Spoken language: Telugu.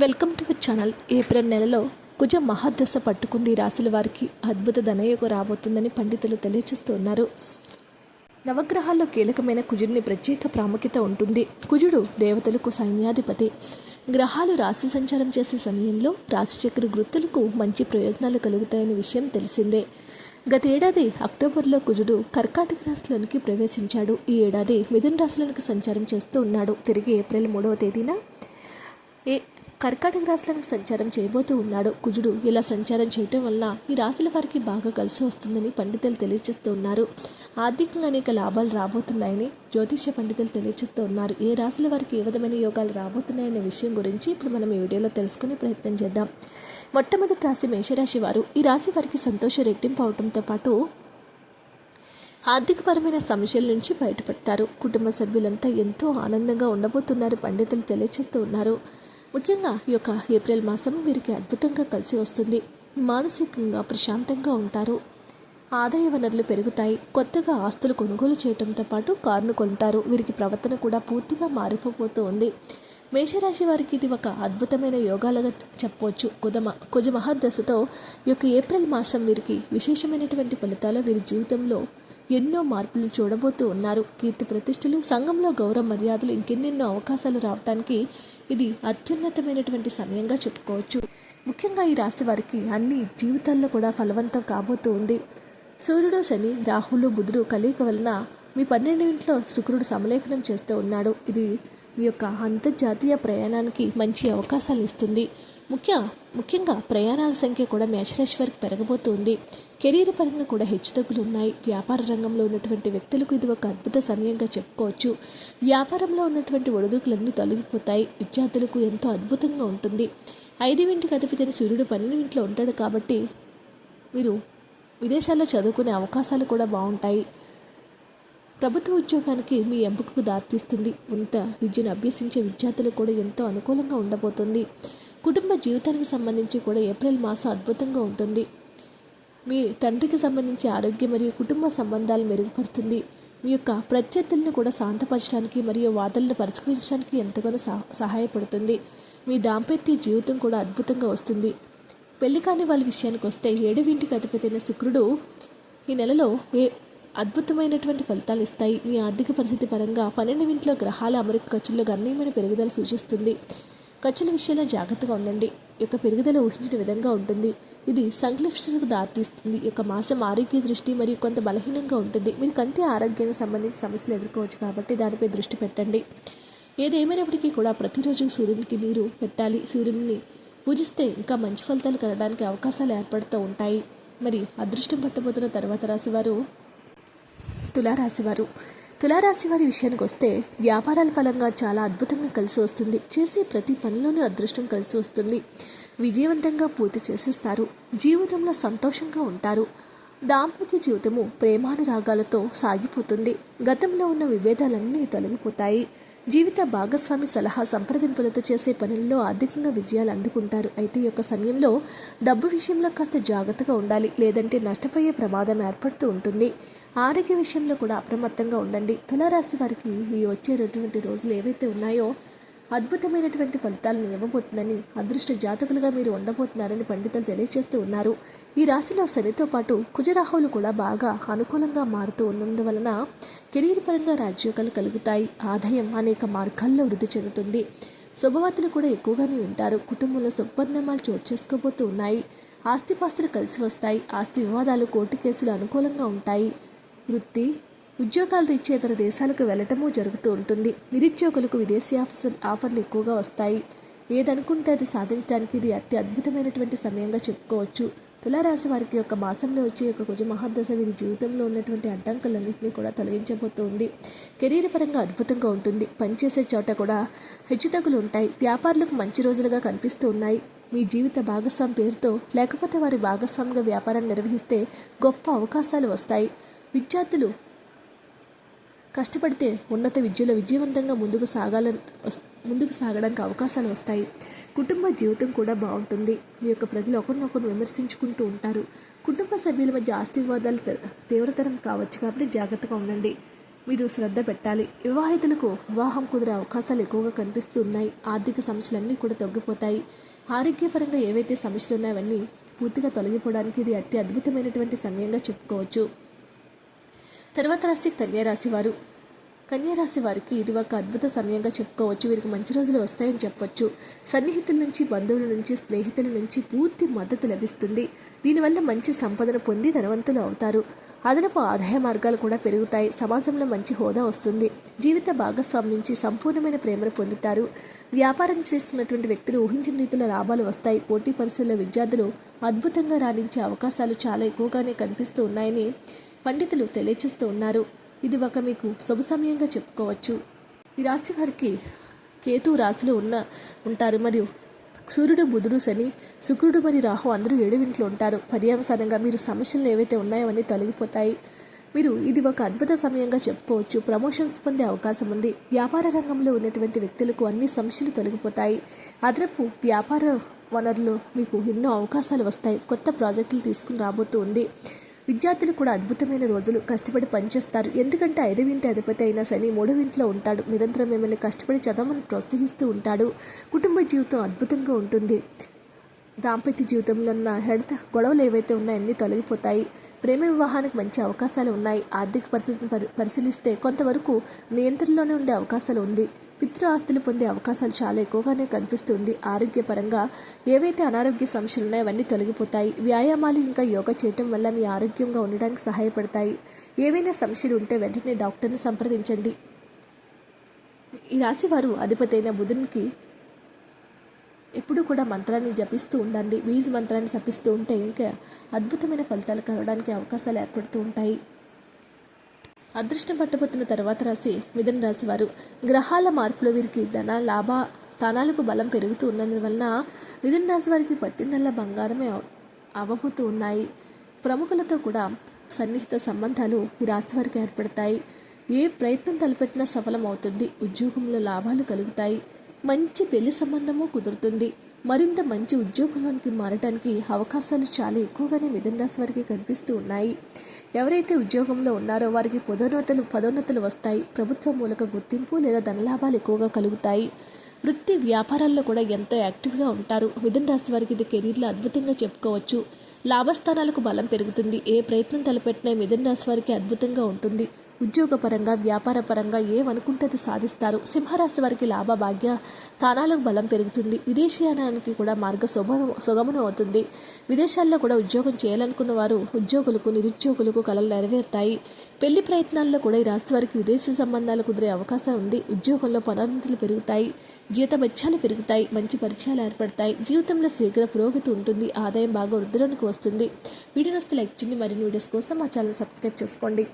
Welcome to your channel. April నెలలో కుజ మహాదశ పట్టుకుంది. రాశుల వారికి అద్భుత ధనయోగం రాబోతుందని పండితులు తెలియజేస్తున్నారు. నవగ్రహాల్లో కీలకమైన కుజుడిని ప్రత్యేక ప్రాముఖ్యత ఉంటుంది. కుజుడు దేవతలకు సైన్యాధిపతి. గ్రహాలు రాశి సంచారం చేసే సమయంలో రాశిచక్ర వృత్తులకు మంచి ప్రయోజనాలు కలుగుతాయనే విషయం తెలిసిందే. గత ఏడాది అక్టోబర్లో కుజుడు కర్కాటక రాశిలోనికి ప్రవేశించాడు. ఈ ఏడాది మిథున రాశిలోనికి సంచారం చేస్తూ ఉన్నాడు. తిరిగి ఏప్రిల్ మూడవ తేదీన ఏ కర్కాటక రాశులకు సంచారం చేయబోతూ ఉన్నాడు. కుజుడు ఇలా సంచారం చేయటం వల్ల ఈ రాశుల వారికి బాగా కలిసి వస్తుందని పండితులు తెలియజేస్తూ ఉన్నారు. ఆర్థికంగా అనేక లాభాలు రాబోతున్నాయని జ్యోతిష పండితులు తెలియజేస్తూ ఉన్నారు. ఏ రాశుల వారికి ఏ విధమైన యోగాలు రాబోతున్నాయనే విషయం గురించి ఇప్పుడు మనం ఈ వీడియోలో తెలుసుకునే ప్రయత్నం చేద్దాం. మొట్టమొదటి రాశి మేషరాశి వారు. ఈ రాశి వారికి సంతోషం రెట్టింపు అవడంతో పాటు ఆర్థికపరమైన సమస్యల నుంచి బయటపడతారు. కుటుంబ సభ్యులంతా ఎంతో ఆనందంగా ఉండబోతున్నారు. పండితులు తెలియజేస్తూ ఉన్నారు. ముఖ్యంగా ఈ యొక్క ఏప్రిల్ మాసం వీరికి అద్భుతంగా కలిసి వస్తుంది. మానసికంగా ప్రశాంతంగా ఉంటారు. ఆదాయ వనరులు పెరుగుతాయి. కొత్తగా ఆస్తులు కొనుగోలు చేయడంతో పాటు కారును కొంటారు. వీరికి ప్రవర్తన కూడా పూర్తిగా మారిపోతూ ఉంది మేషరాశి వారికి ఇది ఒక అద్భుతమైన యోగాలుగా చెప్పవచ్చు. కుదమ కుజ మహాదశతో ఈ యొక్క ఏప్రిల్ మాసం వీరికి విశేషమైనటువంటి ఫలితాలు వీరి జీవితంలో ఎన్నో మార్పులు చూడబోతూ ఉన్నారు. కీర్తి ప్రతిష్టలు సంఘంలో గౌరవ మర్యాదలు ఇంకెన్నెన్నో అవకాశాలు రావడానికి ఇది అత్యున్నతమైనటువంటి సమయంగా చెప్పుకోవచ్చు. ముఖ్యంగా ఈ రాశి వారికి అన్ని జీవితాల్లో కూడా ఫలవంతం కాబోతూ ఉంది. సూర్యుడు శని రాహులు బుధుడు కలియక వలన మీ పన్నెండు ఇంట్లో శుక్రుడు సమలేఖనం చేస్తూ ఉన్నాడు. ఇది మీ యొక్క అంతర్జాతీయ ప్రయాణానికి మంచి అవకాశాలు ఇస్తుంది. ముఖ్య ముఖ్యంగా ప్రయాణాల సంఖ్య కూడా మేషరాశి పెరగబోతుంది. కెరీర్ పరంగా కూడా హెచ్చుతగ్గులు ఉన్నాయి వ్యాపార రంగంలో ఉన్నటువంటి వ్యక్తులకు ఇది ఒక అద్భుత సమయంగా చెప్పుకోవచ్చు. వ్యాపారంలో ఉన్నటువంటి ఒడిదుడుకులన్నీ తొలగిపోతాయి. విద్యార్థులకు ఎంతో అద్భుతంగా ఉంటుంది. ఐదింటికి అధిపతిని సూర్యుడు పన్నెండు ఇంట్లో ఉంటాడు కాబట్టి మీరు విదేశాల్లో చదువుకునే అవకాశాలు కూడా బాగుంటాయి. ప్రభుత్వ ఉద్యోగానికి మీ ఎంపికకు దారితీస్తుంది. ఉన్నత విద్యను అభ్యసించే విద్యార్థులకు కూడా ఎంతో అనుకూలంగా ఉండబోతుంది. కుటుంబ జీవితానికి సంబంధించి కూడా ఏప్రిల్ మాసం అద్భుతంగా ఉంటుంది. మీ తండ్రికి సంబంధించి ఆరోగ్యం మరియు కుటుంబ సంబంధాలు మెరుగుపడుతుంది. మీ యొక్క ప్రత్యర్థులను కూడా శాంతపరచడానికి మరియు వాదనలు పరిష్కరించడానికి ఎంతగానో సహ- సహాయపడుతుంది. మీ దాంపత్య జీవితం కూడా అద్భుతంగా వస్తుంది. పెళ్ళి కాని వాళ్ళ విషయానికి వస్తే ఏడవింటికి అధిపతైన శుక్రుడు ఈ నెలలో ఏ అద్భుతమైనటువంటి ఫలితాలు ఇస్తాయి. మీ ఆర్థిక పరిస్థితి పరంగా పన్నెండు ఇంట్లో గ్రహాల అమరిక ఖర్చుల్లో గణనీయమైన పెరుగుదల సూచిస్తుంది. ఖర్చుల విషయంలో జాగ్రత్తగా ఉండండి. యొక్క పెరుగుదల ఊహించిన విధంగా ఉంటుంది. ఇది సంక్లిష్టతకు దారితీస్తుంది. యొక్క మాసం ఆరోగ్య దృష్టి మరియు కొంత బలహీనంగా ఉంటుంది. మీరు కంటి ఆరోగ్యానికి సంబంధించిన సమస్యలు ఎదుర్కోవచ్చు కాబట్టి దానిపై దృష్టి పెట్టండి. ఏదేమైనప్పటికీ కూడా ప్రతిరోజు సూర్యునికి నీరు పెట్టాలి. సూర్యుని పూజిస్తే ఇంకా మంచి ఫలితాలు కలగడానికి అవకాశాలు ఏర్పడుతూ ఉంటాయి. మరి అదృష్టం పట్టబోతున్న తర్వాత రాశివారు తులారాశివారు తులారాశి వారి విషయానికి వస్తే వ్యాపారాల పరంగా చాలా అద్భుతంగా కలిసి వస్తుంది. చేసే ప్రతి పనిలోనూ అదృష్టం కలిసి వస్తుంది. విజయవంతంగా పూర్తి చేసిస్తారు. జీవితంలో సంతోషంగా ఉంటారు. దాంపత్య జీవితము ప్రేమానురాగాలతో సాగిపోతుంది. గతంలో ఉన్న విభేదాలన్నీ తొలగిపోతాయి. జీవిత భాగస్వామి సలహా సంప్రదింపులతో చేసే పనుల్లో ఆర్థికంగా విజయాలు అందుకుంటారు. అయితే ఈ యొక్క సమయంలో డబ్బు విషయంలో కాస్త జాగ్రత్తగా ఉండాలి. లేదంటే నష్టపోయే ప్రమాదం ఏర్పడుతూ ఉంటుంది. ఆరోగ్య విషయంలో కూడా అప్రమత్తంగా ఉండండి. తులారాశి వారికి ఈ వచ్చేటటువంటి రోజులు ఏవైతే ఉన్నాయో అద్భుతమైనటువంటి ఫలితాలను ఇవ్వబోతుందని అదృష్ట జాతకులుగా మీరు ఉండబోతున్నారని పండితులు తెలియజేస్తూ ఉన్నారు. ఈ రాశిలో శనితో పాటు కుజరాహువులు కూడా బాగా అనుకూలంగా మారుతూ ఉన్నందువలన కెరీర్ పరంగా రాజ్యోగాలు కలుగుతాయి. ఆదాయం అనేక మార్గాల్లో వృద్ధి చెందుతుంది. శుభవార్తలు కూడా ఎక్కువగానే ఉంటారు కుటుంబంలో శుభపరిణామాలు చోటు చేసుకోబోతూ ఉన్నాయి. ఆస్తిపాస్తులు కలిసి వస్తాయి. ఆస్తి వివాదాలు కోర్టు కేసులు అనుకూలంగా ఉంటాయి. వృత్తి ఉద్యోగాలు ఇచ్చే ఇతర దేశాలకు వెళ్ళటము జరుగుతూ ఉంటుంది. నిరుద్యోగులకు విదేశీ ఆఫర్ ఆఫర్లు ఎక్కువగా వస్తాయి. ఏదనుకుంటే అది సాధించడానికి ఇది అతి అద్భుతమైనటువంటి సమయంగా చెప్పుకోవచ్చు. తులారాశి వారికి యొక్క మాసంలో వచ్చే యొక్క కుజ మహాదశ వీరి జీవితంలో ఉన్నటువంటి అడ్డంకులన్నింటినీ కూడా తొలగించబోతోంది. కెరీర్ పరంగా అద్భుతంగా ఉంటుంది. పనిచేసే చోట కూడా హెచ్చుతగ్గులు ఉంటాయి. వ్యాపారులకు మంచి రోజులుగా కనిపిస్తూ ఉన్నాయి. మీ జీవిత భాగస్వామి పేరుతో లేకపోతే వారి భాగస్వామిగా వ్యాపారం నిర్వహిస్తే గొప్ప అవకాశాలు వస్తాయి. విద్యార్థులు కష్టపడితే ఉన్నత విద్యలో విజయవంతంగా ముందుకు సాగాలని ముందుకు సాగడానికి అవకాశాలు వస్తాయి. కుటుంబ జీవితం కూడా బాగుంటుంది. మీ యొక్క ప్రజలు ఒకరినొకరు విమర్శించుకుంటూ ఉంటారు. కుటుంబ సభ్యుల మధ్య ఆస్తి వివాదాలు తీవ్రతరం కావచ్చు కాబట్టి జాగ్రత్తగా ఉండండి. మీరు శ్రద్ధ పెట్టాలి. వివాహితులకు వివాహం కుదిరే అవకాశాలు ఎక్కువగా కనిపిస్తూ ఉన్నాయి ఆర్థిక సమస్యలన్నీ కూడా తగ్గిపోతాయి. ఆరోగ్యపరంగా ఏవైతే సమస్యలు ఉన్నాయో అవన్నీ పూర్తిగా తొలగిపోవడానికి ఇది అతి అద్భుతమైనటువంటి సమయంగా చెప్పుకోవచ్చు. తర్వాత రాశి కన్యారాశి వారు కన్యారాశి వారికి ఇది ఒక అద్భుత సమయంగా చెప్పుకోవచ్చు. వీరికి మంచి రోజులు వస్తాయని చెప్పొచ్చు. సన్నిహితుల నుంచి బంధువుల నుంచి స్నేహితుల నుంచి పూర్తి మద్దతు లభిస్తుంది. దీనివల్ల మంచి సంపదను పొంది ధనవంతులు అవుతారు. అదనపు ఆదాయ మార్గాలు కూడా పెరుగుతాయి. సమాజంలో మంచి హోదా వస్తుంది. జీవిత భాగస్వామి నుంచి సంపూర్ణమైన ప్రేమను పొందుతారు. వ్యాపారం చేస్తున్నటువంటి వ్యక్తులు ఊహించిన రీతిలో లాభాలు వస్తాయి. పోటీ పరీక్షల్లో విద్యార్థులు అద్భుతంగా రాణించే అవకాశాలు చాలా ఎక్కువగానే కనిపిస్తూ ఉన్నాయని పండితులు తెలియచేస్తూ ఉన్నారు. ఇది ఒక మీకు శుభ సమయంగా చెప్పుకోవచ్చు. ఈ రాశి వారికి కేతు రాశిలో ఉన్న ఉంటారు. మరియు సూర్యుడు బుధుడు శని శుక్రుడు మరియు రాహు అందరూ ఏడువింట్లో ఉంటారు. పర్యావసానంగా మీరు సమస్యలు ఏవైతే ఉన్నాయో అవన్నీ తొలగిపోతాయి. మీరు ఇది ఒక అద్భుత సమయంగా చెప్పుకోవచ్చు. ప్రమోషన్స్ పొందే అవకాశం ఉంది. వ్యాపార రంగంలో ఉన్నటువంటి వ్యక్తులకు అన్ని సమస్యలు తొలగిపోతాయి. అదనపు వ్యాపార వనరులు మీకు ఎన్నో అవకాశాలు వస్తాయి. కొత్త ప్రాజెక్టులు తీసుకుని రాబోతూ ఉంది. విద్యార్థులు కూడా అద్భుతమైన రోజులు కష్టపడి పనిచేస్తారు. ఎందుకంటే ఐదవ ఇంటి అధిపతి అయిన శని మూడవ ఇంట్లో ఉంటాడు. నిరంతరం మిమ్మల్ని కష్టపడి చదవమని ప్రోత్సహిస్తూ ఉంటాడు. కుటుంబ జీవితం అద్భుతంగా ఉంటుంది. దాంపత్య జీవితంలో ఉన్న హెడత గొడవలు ఏవైతే ఉన్నాయో అన్నీ తొలగిపోతాయి. ప్రేమ వివాహానికి మంచి అవకాశాలు ఉన్నాయి. ఆర్థిక పరిస్థితిని పరి పరిశీలిస్తే కొంతవరకు నియంత్రణలోనే ఉండే అవకాశాలు ఉంది. పితృ ఆస్తులు పొందే అవకాశాలు చాలా ఎక్కువగానే కనిపిస్తుంది. ఆరోగ్యపరంగా ఏవైతే అనారోగ్య సమస్యలు ఉన్నాయో అవన్నీ తొలగిపోతాయి. వ్యాయామాలు ఇంకా యోగా చేయటం వల్ల మీ ఆరోగ్యంగా ఉండడానికి సహాయపడతాయి. ఏవైనా సమస్యలు ఉంటే వెంటనే డాక్టర్ని సంప్రదించండి. ఈ రాశి వారు అధిపతి అయిన బుధునికి ఎప్పుడూ కూడా మంత్రాన్ని జపిస్తూ ఉండండి. బీజ్ మంత్రాన్ని జపిస్తూ ఉంటే ఇంకా అద్భుతమైన ఫలితాలు కలవడానికి అవకాశాలు ఏర్పడుతూ ఉంటాయి. అదృష్టం పట్టబోతున్న తర్వాత రాసి మిథున రాశి వారు. గ్రహాల మార్పులో వీరికి ధన లాభ స్థానాలకు బలం పెరుగుతూ ఉన్నందువలన మిథున రాశి వారికి పట్టిందల్లా బంగారమే అవ- ఉన్నాయి. ప్రముఖులతో కూడా సన్నిహిత సంబంధాలు ఈ రాశి వారికి ఏర్పడతాయి. ఏ ప్రయత్నం తలపెట్టినా సఫలం అవుతుంది. ఉద్యోగంలో లాభాలు కలుగుతాయి. మంచి పెళ్ళి సంబంధము కుదురుతుంది. మరింత మంచి ఉద్యోగంలోనికి మారడానికి అవకాశాలు చాలా ఎక్కువగానే మిథున రాశి వారికి కనిపిస్తూ ఉన్నాయి. ఎవరైతే ఉద్యోగంలో ఉన్నారో వారికి పదోన్నతులు పదోన్నతులు వస్తాయి. ప్రభుత్వం మూలక గుర్తింపు లేదా ధనలాభాలు ఎక్కువగా కలుగుతాయి. వృత్తి వ్యాపారాల్లో కూడా ఎంతో యాక్టివ్గా ఉంటారు. మిథున రాశి వారికి ఇది కెరీర్లో అద్భుతంగా చెప్పుకోవచ్చు. లాభస్థానాలకు బలం పెరుగుతుంది. ఏ ప్రయత్నం తలపెట్టినా మిథున రాశి వారికి అద్భుతంగా ఉంటుంది. ఉద్యోగపరంగా వ్యాపారపరంగా ఏమనుకుంటే సాధిస్తారు? సింహరాశి వారికి లాభ భాగ్య స్థానాలకు బలం పెరుగుతుంది. విదేశీయానానికి కూడా మార్గ సుగమ సుగమనం అవుతుంది. విదేశాల్లో కూడా ఉద్యోగం చేయాలనుకున్న వారు ఉద్యోగులకు నిరుద్యోగులకు కలలు నెరవేరుతాయి. పెళ్ళి ప్రయత్నాల్లో కూడా ఈ రాశి వారికి విదేశీ సంబంధాలు కుదిరే అవకాశం ఉంది. ఉద్యోగంలో పదోన్నతులు పెరుగుతాయి. జీతభత్యాలు పెరుగుతాయి. మంచి పరిచయాలు ఏర్పడతాయి. జీవితంలో శీఘ్ర పురోగతి ఉంటుంది. ఆదాయం బాగా వృద్ధిలోనికి వస్తుంది. వీడియో నస్తే లైక్ చేయండి. మరిన్ని వీడియోస్ కోసం మా ఛానల్ సబ్స్క్రైబ్ చేసుకోండి.